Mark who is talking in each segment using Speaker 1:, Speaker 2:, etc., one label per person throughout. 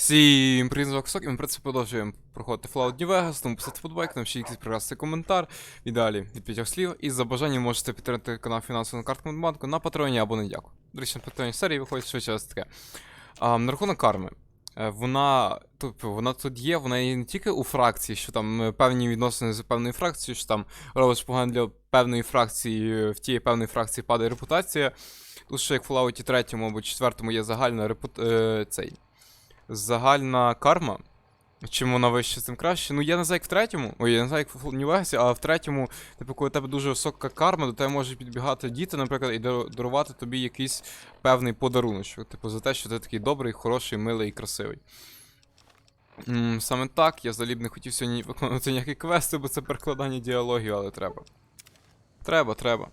Speaker 1: Всім привіт, вами і ми в принципі продовжуємо проходити Fallout New Vegas, тому писати подбайк, напишіть якийсь прекрасний коментар. І далі від п'ятьох слів. І за бажанням можете підтримати канал фінансового на банку на патреоні або на дяку. До речі, на патреоні серії виходить швидше таке. А, на рахунок карми. Е, Вона, тобто, вона тут є, вона є не тільки у фракції, що там е, певні відносини з певною фракцією, що там робиш погано для певної фракції, в тієї певної фракції падає репутація. Тут ще як в Fallout 3 або 4 є загальна репут... е, цей загальна карма. Чим вона вища, тим краще. Ну, я не знаю, як в третьому. Ой, я не знаю, як в а в третьому, типу, коли у тебе дуже висока карма, до тебе можуть підбігати діти, наприклад, і дарувати тобі якийсь певний подарунок. Типу, за те, що ти такий добрий, хороший, милий і красивий. М, саме так, я взагалі б не хотів сьогодні виконувати ніякі квести, бо це перекладання діалогів, але треба. Треба, треба.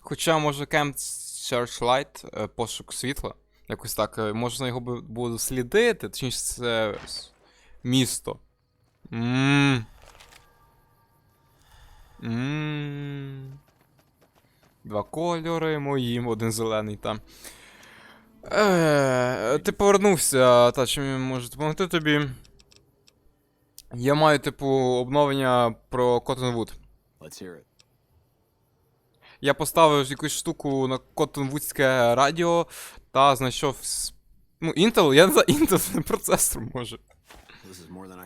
Speaker 1: Хоча, може, Camp Searchlight, е, пошук світла. Якось так, е, можна його бу- буде слідити, точніше, це місто. Ммм. Ммм. Два кольори моїм, один зелений там. Е, ти повернувся, та чим я можу допомогти тобі? Я маю, типу, обновлення про Cottonwood.
Speaker 2: Let's hear it.
Speaker 1: Я поставив якусь штуку на Cottonwoodське радіо та знайшов. Ну, Intel, я знаю, Intel не процесор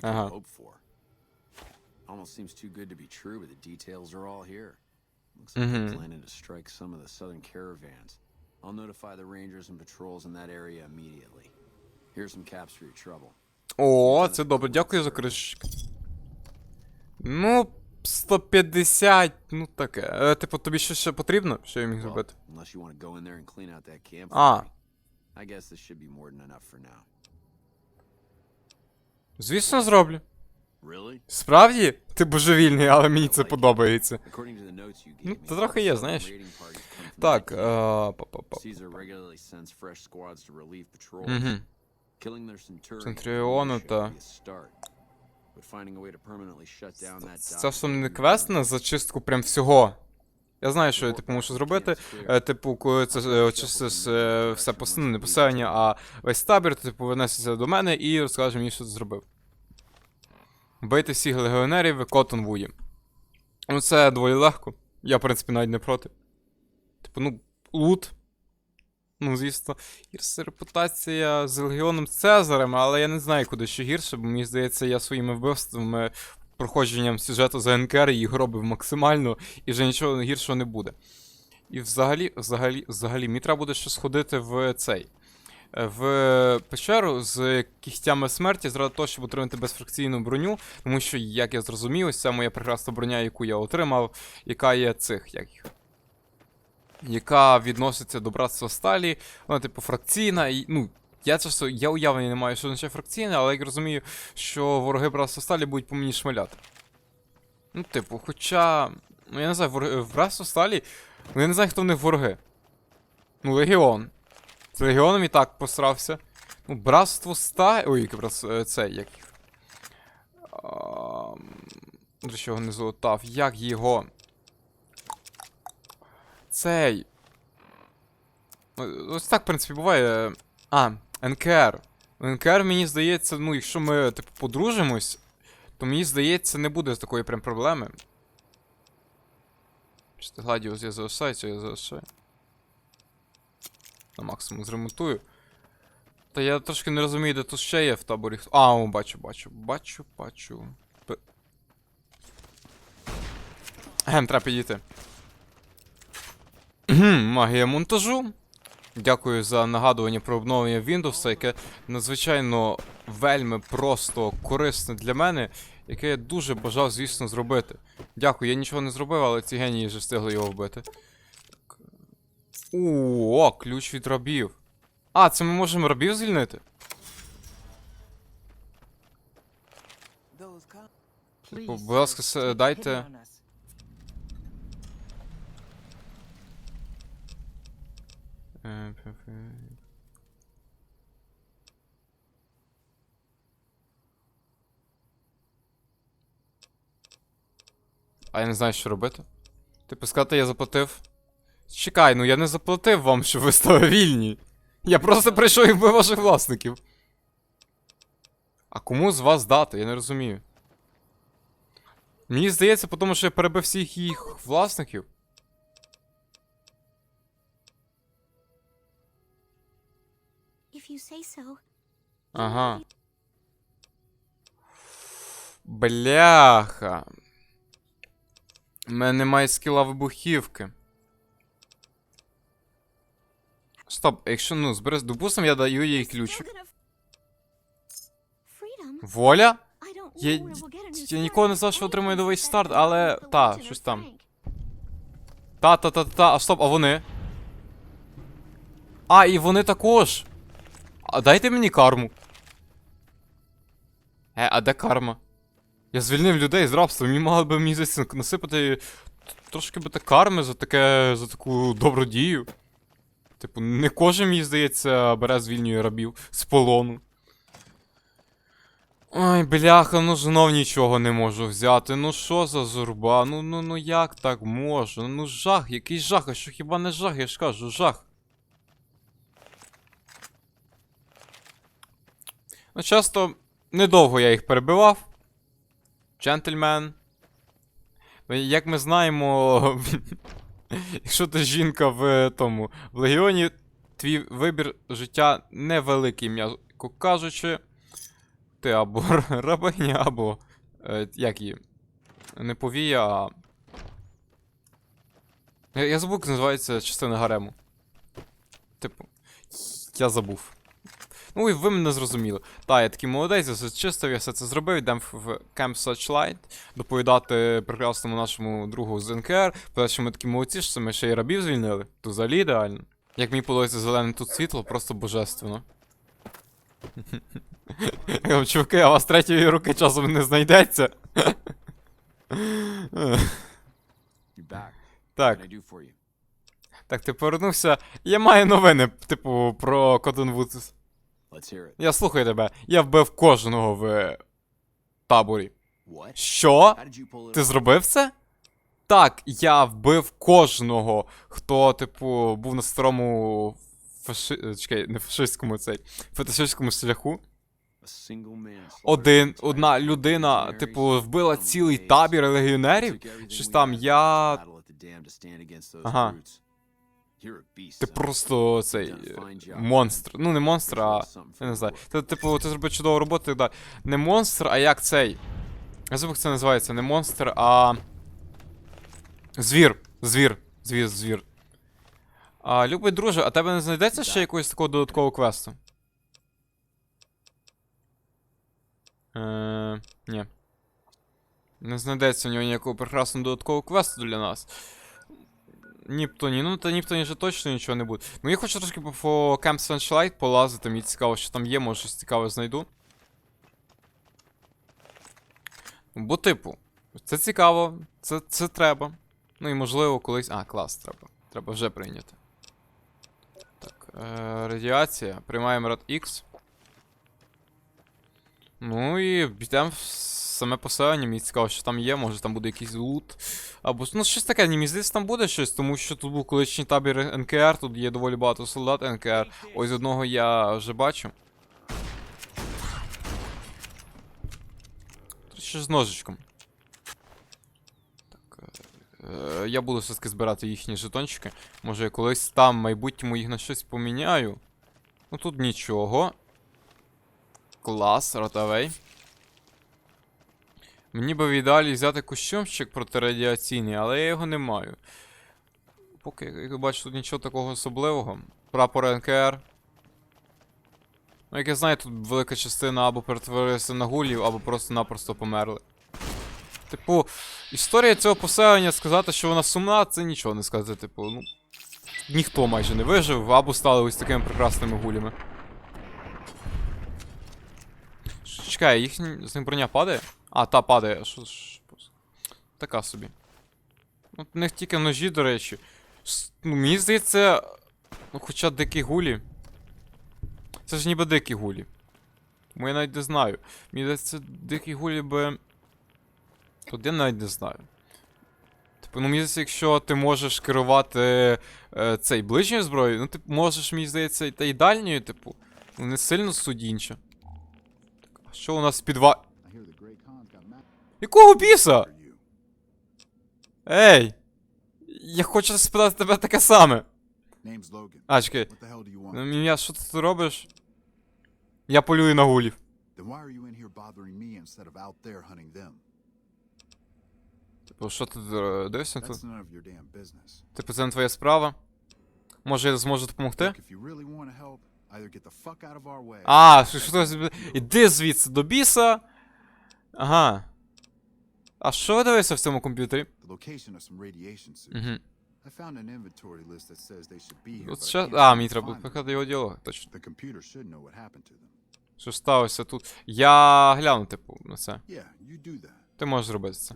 Speaker 1: Uh-huh.
Speaker 2: hope for. Almost seems too good to be true, but the details are all here. Looks like
Speaker 1: Mhm.
Speaker 2: they're planning to strike some of the southern caravans. I'll notify the rangers and patrols in that area immediately. Here's some caps for your trouble.
Speaker 1: О, це добре, дякую за кришечки. Ну, 150, ну таке. Е, типу, тобі що ще потрібно, що я міг зробити?
Speaker 2: unless I guess this should be more than enough for now.
Speaker 1: Звісно, зроблю.
Speaker 2: Really?
Speaker 1: Справді? Ти божевільний, але мені це подобається. Ну, це трохи є, знаєш. Так, е. Угу. Центріону та- Це не квест на зачистку прям всього. Я знаю, що я типу мушу зробити. Е, Типу, коли це е, очистиш е, все пос... ну, не поселення, а весь табір, ти повернешся до мене і розкажеш мені, що ти зробив. Бити всіх легіонерів в Коттонвуді. Ну, це доволі легко. Я, в принципі, навіть не проти. Типу, ну, лут. Ну, звісно, гірша репутація з легіоном Цезарем, але я не знаю, куди ще гірше, бо мені здається, я своїми вбивствами, проходженням сюжету за НКР їх робив максимально, і вже нічого гіршого не буде. І взагалі, взагалі, взагалі, мені треба буде ще сходити в цей. е, В печеру з кігтями смерті, заради того, щоб отримати безфракційну броню, тому що, як я зрозумів, ось ця моя прекрасна броня, яку я отримав, яка є цих, як їх. Яка відноситься до братства сталі, вона, типу, фракційна, і, ну, я часто, я уявлення не маю, що означає фракційне, але я розумію, що вороги братства сталі будуть по мені шмаляти. Ну, типу, хоча. Ну, я не знаю, вороги, в братство сталі. Ну, я не знаю, хто в них вороги. Ну, Легіон. З Легіоном і так посрався. Ну, братство сталі. Ой, якраз е, це, як. До чого не золотав. Як його. Цей. Ось так, в принципі, буває. А, НКР. НКР, мені здається, ну, якщо ми, типу, подружимось, то мені здається, не буде такої прям проблеми. Чи ти гладіус я залишаю, чи я залишаю? На максимум зремонтую. Та я трошки не розумію, де тут ще є в таборі. А, о, бачу, бачу, бачу, бачу. П... Ем, треба підійти. Магія монтажу. Дякую за нагадування про обновлення Windows, яке надзвичайно вельми просто корисне для мене, яке я дуже бажав, звісно, зробити. Дякую, я нічого не зробив, але ці генії вже встигли його вбити. О, ключ від рабів. А, це ми можемо рабів звільнити? Типу, будь ласка, дайте. А я не знаю, що робити. Типу сказати, я заплатив. Чекай, ну я не заплатив вам, щоб ви стали вільні. Я просто прийшов і вбив ваших власників. А кому з вас дати? Я не розумію. Мені здається, тому що я перебив всіх їх власників. Ага. Бляха. У мене немає скіла вибухівки. Стоп, якщо ну, збереш, допустим, я даю їй ключик. Воля? Я, я ніколи не знав, що отримаю новий старт, але та, щось там. Та, та, та, та, та, а стоп, а вони? А, і вони також. А дайте мені карму. Е, а де карма? Я звільнив людей з рабства, мені мали би мені здається, насипати трошки би карми за таке, за таку добру дію. Типу, не кожен, мені здається, бере звільнює рабів з полону. Ой, бляха, ну знов нічого не можу взяти. Ну що за зурба? Ну ну ну як так можна? Ну жах, який жах, а що хіба не жах, я ж кажу, жах. Ну, часто недовго я їх перебивав. Джентльмен. Як ми знаємо, якщо ти жінка в тому в легіоні, твій вибір життя невеликий, м'яко кажучи. Ти або рабиня, або. Е, як її? Не повія, а. Я забув, як називається частина гарему. Типу. Я забув. Ну і ви мене зрозуміли. Та, я такий молодець, я все чистив, я все це зробив, йдемо в в Camp Searchlight, доповідати прекрасному нашому другу з НКР, про що ми такі молодці, що ми ще й рабів звільнили. То взагалі ідеально. Як мені подобається зелене тут світло, просто божественно. Чуваки, а у вас третьої руки часом не знайдеться. Так, так, ти повернувся. Я маю новини, типу, про Cottonwood.
Speaker 2: Let's hear it.
Speaker 1: Я слухаю тебе. Я вбив кожного в таборі.
Speaker 2: What?
Speaker 1: Що? Ти зробив це? Так, я вбив кожного, хто, типу, був на старому фаши... Чекай, не фашистському цей. Фетишистському шляху. Один, одна людина, типу, вбила цілий табір легіонерів. Щось там, я. Ага. Ти просто цей. Монстр. Ну, не монстр, а. Я не знаю. Ти, типу, ти зробив чудову роботу так далі. Не монстр, а як цей. Я забув, як це називається. Не монстр, а. Звір. Звір. Звір, звір. А, любий друже, а тебе не знайдеться ще якогось такого додаткового квесту? Е, ні. Не знайдеться у нього ніякого прекрасного додаткового квесту для нас. Ніптоні, ну та Ніптоні вже точно нічого не буде. Ну я хочу трошки по- Camp Sunshlight полазити, мені цікаво, що там є, може щось цікаве знайду. Бо, типу, це цікаво, це, це треба. Ну і можливо колись. А, клас, треба. Треба вже прийняти. Так, е, радіація. Приймаємо рад X. Ну і йдемо в саме поселення, мені цікаво, що там є, може там буде якийсь лут. Або ну щось таке, ні, мені там буде щось, тому що тут був колишній табір НКР, тут є доволі багато солдат НКР. Ось одного я вже бачу. Ще з ножичком. Так. Е, е, я буду все-таки збирати їхні жетончики. Може я колись там в майбутньому їх на щось поміняю. Ну тут нічого. Клас, ротавей. Мені би в ідеалі взяти костюмчик протирадіаційний, але я його не маю. Поки, ви бачите, тут нічого такого особливого. Прапор НКР. Ну, як я знаю, тут велика частина або перетворилася на гулів, або просто-напросто померли. Типу, історія цього поселення сказати, що вона сумна, це нічого не сказати. Типу, ну. Ніхто майже не вижив, або стали ось такими прекрасними гулями. Ш- Чекай, їхня з них броня падає? А, та падає. Що ж. Така собі. От у них тільки ножі, до речі. Ну, мені здається. Ну, хоча дикі гулі. Це ж ніби дикі гулі. Тому я навіть не знаю. Мені здається, дикі гулі би. Тут я навіть не знаю. Типу, ну мені здається, якщо ти можеш керувати е, цей ближньою зброєю, ну ти можеш, мені здається, та й дальньою, типу. Ну не сильно судінче. Так, Що у нас підва... Якого біса? Ей! Я хочу спитати тебе таке саме. А, чекай. Ну, Ім'я, що ти тут робиш? Я полюю на гулів. Типу, що ти е, дивишся тут? Типу, це не твоя справа. Може, я зможу допомогти? А, що, ти... Іди звідси до біса. Ага. А що ви в цьому комп'ютері? Угу. От А, мені треба пихати його діалог, точно. Що сталося тут? Я гляну, типу, на це. Ти можеш зробити це.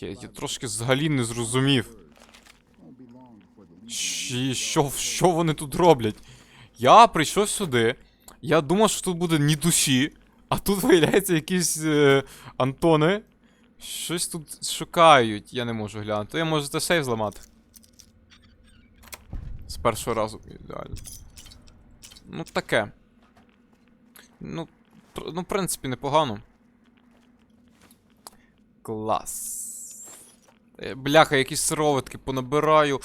Speaker 1: Я, я трошки взагалі не зрозумів. Що, що вони тут роблять? Я прийшов сюди. Я думав, що тут буде ні душі, а тут виявляється якісь е, Антони. Щось тут шукають, я не можу глянути. Я можу це сейв зламати. З першого разу ідеально. Ну, таке. Ну, ну, в принципі, непогано. Клас. Е, Бляха, якісь сироватки понабираю.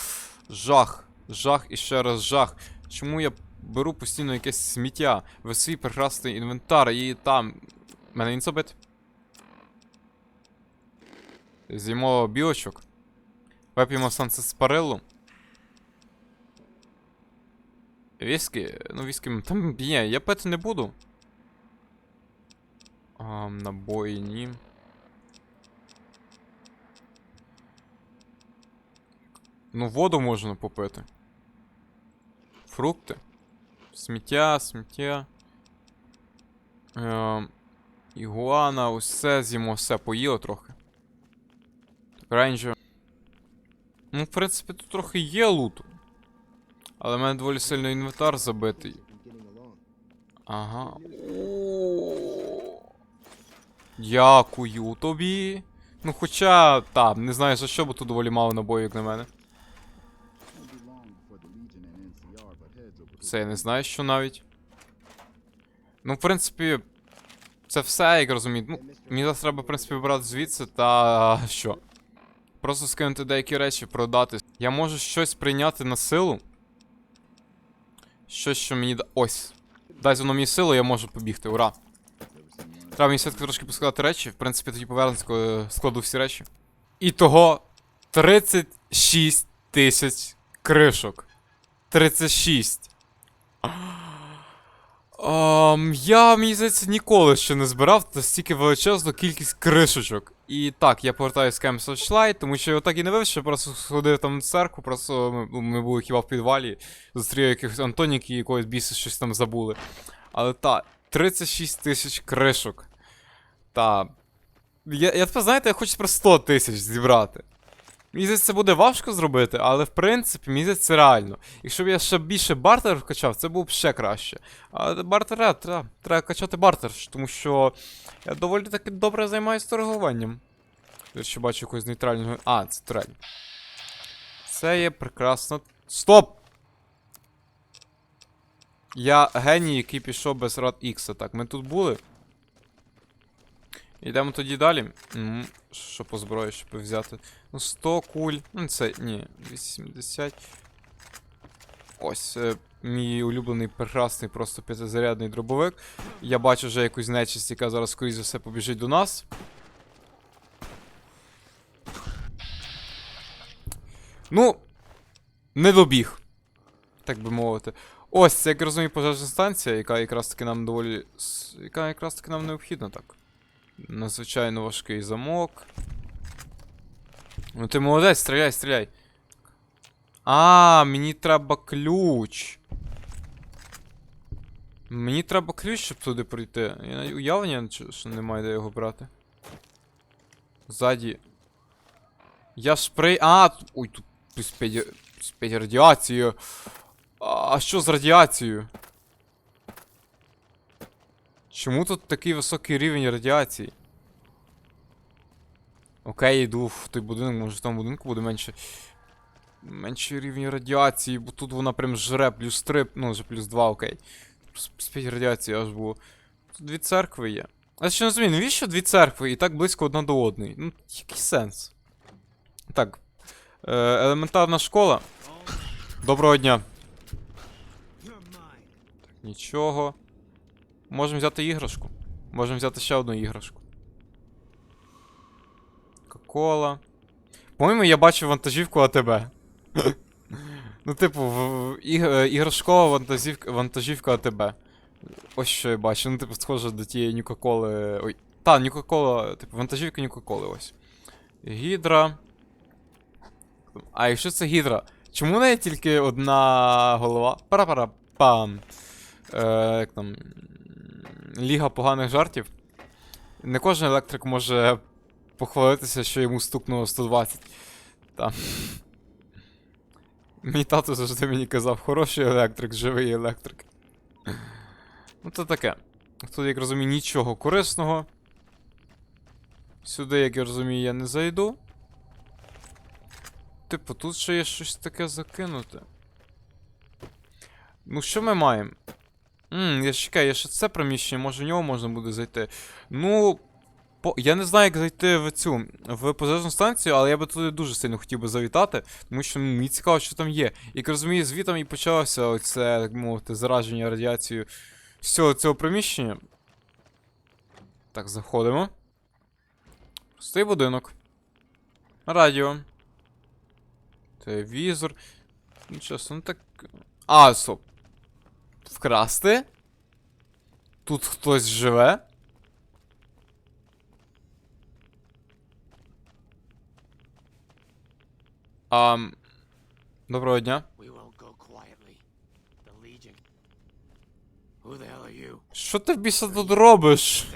Speaker 1: Жах. Жах і ще раз жах. Чому я беру постійно якесь сміття? В свій прекрасний інвентар і там. Мене він забит. З'їмо білочок. Вип'ємо санцеспарилу. Віскі. Ну, віскі. Там ні, я пити не буду. А, набої ні. Ну, воду можна попити. Фрукти. Сміття, сміття. Ем, ігуана, усе з'їмо, все поїло трохи. Так, рейнджер. Ну, в принципі, тут трохи є луту. Але в мене доволі сильно інвентар забитий. Ага. О. Дякую тобі. Ну, хоча, так, не знаю за що, бо тут доволі мало набоїв, як на мене. Це я не знаю, що навіть. Ну, в принципі, це все, як розумію. Ну, мені зараз треба, в принципі, вибрати звідси та що? Просто скинути деякі речі, продати. Я можу щось прийняти на силу. Щось, що мені да. Ось. Дай воно мені силу, я можу побігти, ура. Треба мені все-таки трошки поскладати речі. В принципі, тоді повернусь, складу всі речі. І того 36 тисяч кришок. 36. Um, я, мені здається, ніколи ще не збирав стільки величезну кількість кришечок. І так, я повертаюся з Camp Searchlight, тому що я так і не вивчив, просто сходив там в церкву, просто ми, ми були хіба в підвалі, зустрів якихось Антоніків і якогось біса щось там забули. Але та, 36 тисяч кришок. Та. Я, я тепер, знаєте, я хочу про 100 тисяч зібрати. Здається, це буде важко зробити, але в принципі, здається, це реально. Якщо б я ще більше бартер вкачав, це було б ще краще. Але бартера треба, треба качати бартер, тому що я доволі таки добре займаюся торгуванням. Я ще бачу якогось нейтрального. А, це турель. Це є прекрасно. Стоп! Я геній, який пішов без рад Ікса. Так, ми тут були. Йдемо тоді далі. М, Що по зброї, щоб взяти? Ну, 100 куль. Ну, це. Ні, 270. Ось. Е, мій улюблений прекрасний просто п'ятизарядний дробовик. Я бачу вже якусь нечисть, яка зараз, скоріш за все, побіжить до нас. Ну. Не добіг. Так би мовити. Ось, це, як розумію, пожежна станція, яка якраз таки нам доволі. яка якраз таки нам необхідна, так. Надзвичайно важкий замок. Ну ти молодець, стріляй, стріляй. А, мені треба ключ. Мені треба ключ, щоб туди пройти. Я уявлення, що немає де його брати. Ззаді. Я шпрей. А, ой, тут плюс 5, плюс 5 радіації. А що з радіацією? Чому тут такий високий рівень радіації? Окей, йду в той будинок, може в тому будинку буде менше. Менший рівень радіації, бо тут вона прям жре плюс 3, ну вже плюс 2, окей. Плюс 5 радіації аж було. Тут дві церкви є. А ще не розумію, навіщо дві церкви і так близько одна до одної? Ну, який сенс? Так. Е, елементарна школа. Доброго дня. Так, нічого. Можемо взяти іграшку. Можемо взяти ще одну іграшку. Кока-кола. По-моєму, я бачив вантажівку АТБ. ну, типу, в, е, іграшкова вантажівка, вантажівка АТБ. Ось що я бачу. Ну, типу, схоже до тієї Нюка-коли. Ой. Та, Нюка-кола, типу, вантажівка Нюка-коли ось. Гідра. А якщо це гідра? Чому в неї тільки одна голова? Пара-пара-пам. Е, як там. Ліга поганих жартів. Не кожен електрик може похвалитися, що йому стукнуло 120. Там. Мій тато завжди мені казав, хороший електрик, живий електрик. Ну, то таке. Тут, як розумію, нічого корисного. Сюди, як я розумію, я не зайду. Типу, тут ще є щось таке закинуте. Ну, що ми маємо? Ммм, я чекаю, є ще це приміщення, може в нього можна буде зайти. Ну. По... Я не знаю, як зайти в цю в пожежну станцію, але я би туди дуже сильно хотів би завітати, тому що ну, мені цікаво, що там є. Як розумію, звітом і почалося оце, так мовити, зараження радіацією всього цього приміщення. Так, заходимо. Пустий будинок. Радіо. Телевізор. Ну, чесно, ну так. А, стоп. Вкрасти? Тут хтось живе? Ам. Доброго дня. Що ти в біса тут робиш?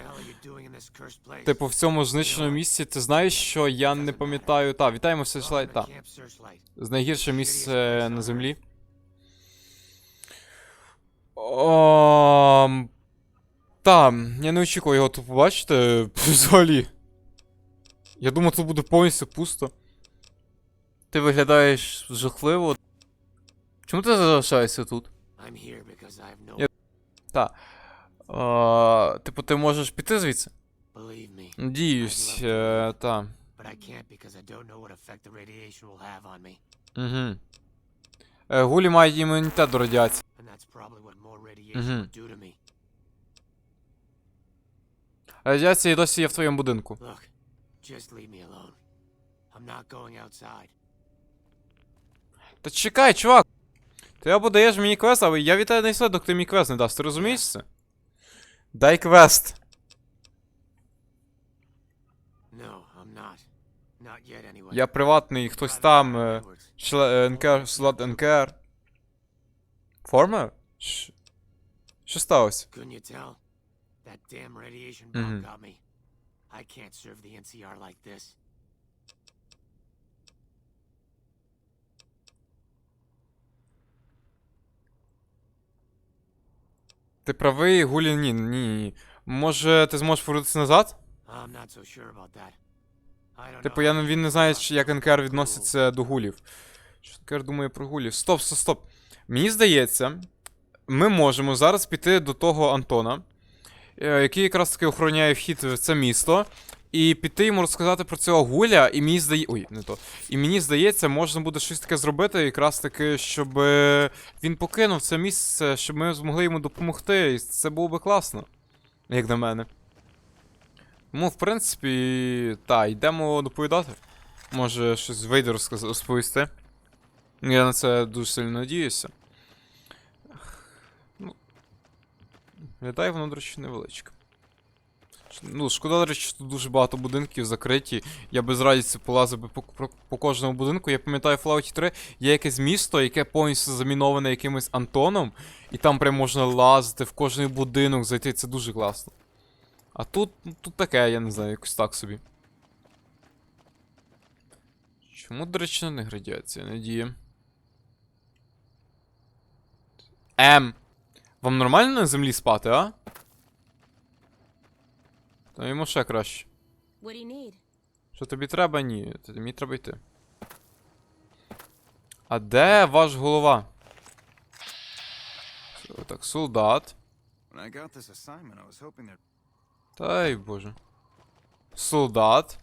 Speaker 1: Типу, в цьому знищеному місці, ти знаєш, що я не пам'ятаю. Та, вітаємо все та. З найгірше місце на землі. Ом... Та, я не очікував його тут побачити взагалі. Я думав, тут буде повністю пусто. Ти виглядаєш жахливо. Чому ти залишаєшся тут?
Speaker 3: I'm here because I have no.
Speaker 1: Yeah. Та. А, типу, ти можеш піти звідси? Надіюсь, е, та. Угу. Е, Гулі має імунітет до радіації.
Speaker 3: Me.
Speaker 1: Радіація досі є в твоєму будинку. Та чекай, чувак! Ти або даєш мені квест, або я тебе не слідок, ти мені квест не дасть, ти розумієш це? Дай квест. Я приватний, хтось там. Чле- е, НКР, слот НКР. Формер? Ш- Що сталося?
Speaker 3: Couldn't you tell? That damn radiation bomb got me. I can't serve the NCR like this.
Speaker 1: Ти правий, Гулі, ні, ні, ні. Може, ти зможеш повернутися назад?
Speaker 3: I'm not so sure about that. I don't
Speaker 1: Типу,
Speaker 3: know
Speaker 1: я, не- він не знає, чи- як НКР відноситься до гулів. Що НКР думає про гулів? Стоп, стоп, стоп. Мені здається, ми можемо зараз піти до того Антона, е, який якраз таки охороняє вхід в це місто, і піти йому розказати про цього гуля, і мені здає. Ой, не то. І мені здається, можна буде щось таке зробити, якраз таки, щоб е, він покинув це місце, щоб ми змогли йому допомогти. І це було би класно. Як на мене. Ну, в принципі, та, йдемо доповідати. Може, щось вийде розповісти. Я на це дуже сильно надіюся. Ну. Виглядає воно, до речі, невеличке. Ну, шкода, до речі, що тут дуже багато будинків закриті. Я без радості полазив би по, по, по кожному будинку. Я пам'ятаю, в Fallout 3 є якесь місто, яке повністю заміноване якимось Антоном, і там прям можна лазити в кожний будинок, зайти. Це дуже класно. А тут, ну, тут таке, я не знаю, якось так собі. Чому, до речі, на них радіація не діє? Ем. Вам нормально на землі спати, а? То йому ще краще. Що тобі треба? Ні. Тобі треба йти. А де ваш голова? Так, солдат. Та й боже. Солдат.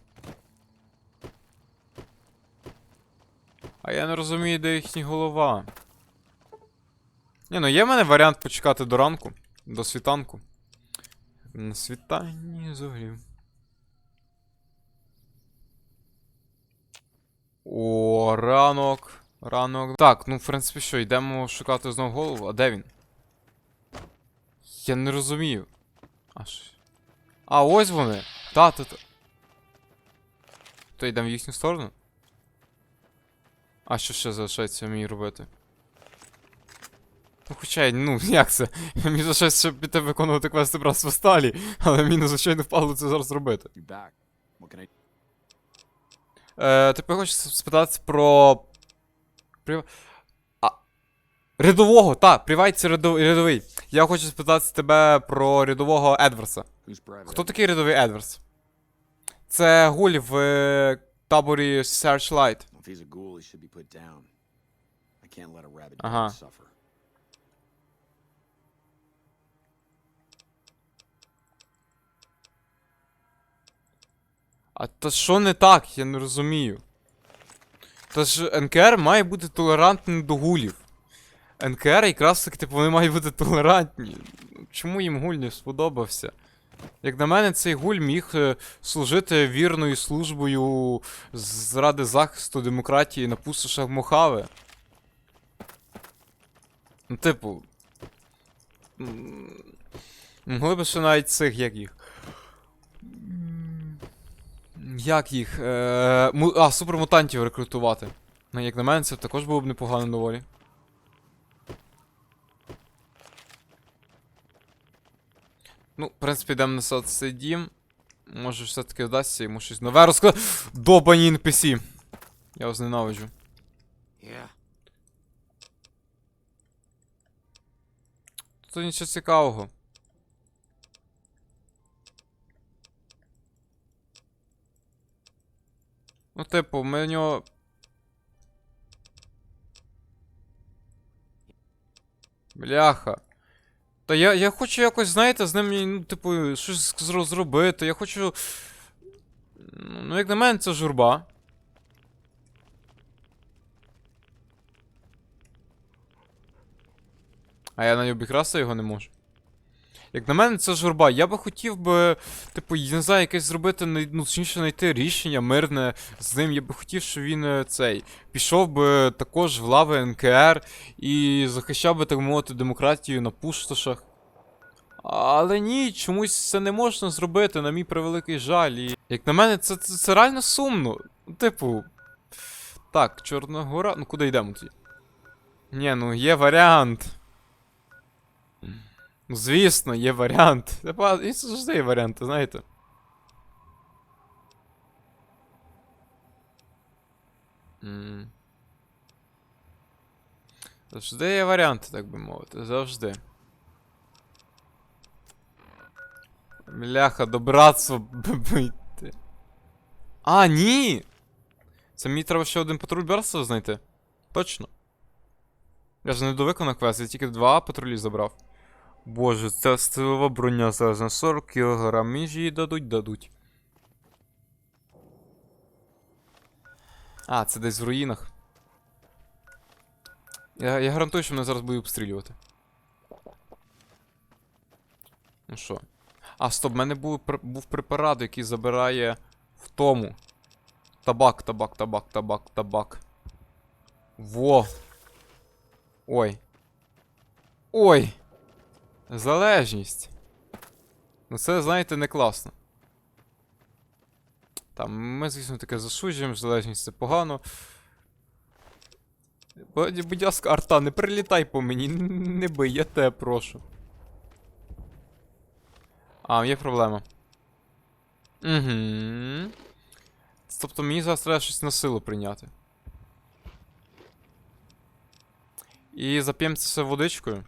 Speaker 1: А я не розумію, де їхній голова. Ні, ну є в мене варіант почекати до ранку. До світанку. На світанні зорів. О, ранок. Ранок. Так, ну в принципі що, йдемо шукати знову голову. А де він? Я не розумію. Аж. А, ось вони. Та, та, та. То йдемо в їхню сторону? А що ще залишається мені робити? Ну хоча, ну як це? Мені залишається ще піти виконувати квести братства сталі, але мені надзвичайно впало це зараз робити. Е, тепер хочу спитати про. При... А. Рядового, так, привайт це рядов- рядовий. Я хочу спитати тебе про рядового
Speaker 2: private?
Speaker 1: Хто такий рядовий Едвардс? Це гуль в таборі Searchlight.
Speaker 2: Well,
Speaker 1: А то що не так, я не розумію. Та ж НКР має бути толерантним до гулів. НКР якраз таки, типу, вони мають бути толерантні. Чому їм гуль не сподобався? Як на мене, цей гуль міг е, служити вірною службою заради захисту демократії на пустошах Мохави. Ну, типу. Могли б ще навіть цих, як їх. Як їх? Е, му, а, супермутантів рекрутувати. Ну, як на мене, це також було б непогано доволі. Ну, в принципі, йдемо на дім. Може, все-таки вдасться йому щось нове розказати. Добані NPC. Я вас ненавиджу.
Speaker 3: Yeah.
Speaker 1: Тут нічого цікавого. Ну, типу, ми в нього. Бляха. Та я, я хочу якось, знаєте, з ним, ну, типу, щось зро- зробити. Я хочу. Ну, як на мене, це журба. А я навіть обікрасти його не можу. Як на мене, це журба. Я би хотів би, типу, я не знаю, якесь зробити, ну, точніше, знайти рішення мирне з ним. Я би хотів, щоб він е, цей пішов би також в лави НКР і захищав би, так мовити, демократію на пустошах. Але ні, чомусь це не можна зробити, на мій превеликий жаль. І, як на мене, це, це, це реально сумно. Типу. Так, Чорна гора. Ну куди йдемо тоді? Ні, ну є варіант. Ну, звісно, є варіант. Це завжди є варіанти, знаєте. Завжди є варіанти, так би мовити. Завжди. Бляха, до братства А, ні! Це мені треба ще один патруль братства знайти. Точно. Я ж не довиконав квест, я тільки два патрулі забрав. Боже, ця стилова броня зараз на 40 кг. Мені її дадуть, дадуть. А, це десь в руїнах. Я, я гарантую, що мене зараз будуть обстрілювати. Ну що? А, стоп, в мене був, був препарат, який забирає в тому. Табак, табак, табак, табак, табак. Во. Ой. Ой. Залежність. Ну це, знаєте, не класно. Там, ми, звісно, таке засуджуємо, залежність це погано. Будь, ласка, арта, не прилітай по мені, не бий, я тебе прошу. А, є проблема. Угу. Тобто мені зараз треба щось на силу прийняти. І зап'ємо це все водичкою.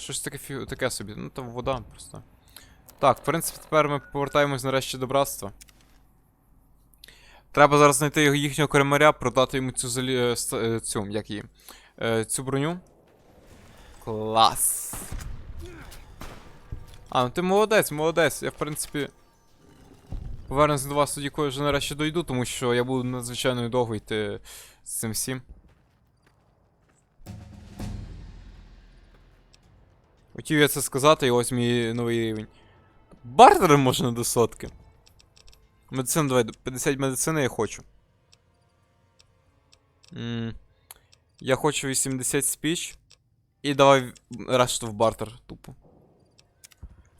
Speaker 1: Щось таке таке собі. Ну там вода просто. Так, в принципі, тепер ми повертаємось нарешті до братства. Треба зараз знайти їхнього кремаря, продати йому цю залі... е, е, цю, як її? Е, цю броню. Клас. А, ну ти молодець, молодець. Я, в принципі. Повернусь до вас тоді, коли вже нарешті дойду, тому що я буду надзвичайно довго йти з цим всім. Хотів я це сказати, і ось мій новий рівень. Бартери можна до сотки. Медицина, давай, 50 медицини я хочу. м я хочу 80 спіч. І давай решту в бартер тупо.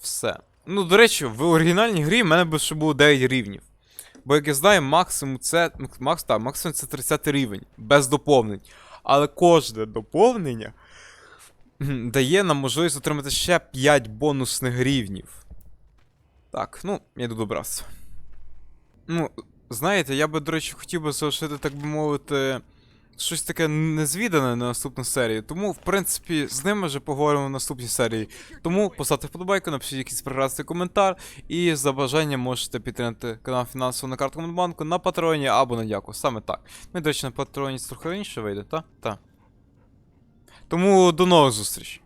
Speaker 1: Все. Ну, до речі, в оригінальній грі в мене би ще було 9 рівнів. Бо як я знаю, максимум це. Макс, так, максимум це 30 рівень, без доповнень. Але кожне доповнення дає нам можливість отримати ще 5 бонусних рівнів. Так, ну, я йду добратися. Ну, знаєте, я би, до речі, хотів би залишити, так би мовити, щось таке незвідане на наступну серію. Тому, в принципі, з ними вже поговоримо в наступній серії. Тому поставте вподобайку, напишіть якийсь прекрасний коментар. І за бажанням можете підтримати канал фінансово на картку Монбанку на Патреоні або на дяку. Саме так. Ми, до речі, на Патреоні трохи раніше вийде, та? Та. Тому до нових зустрічей.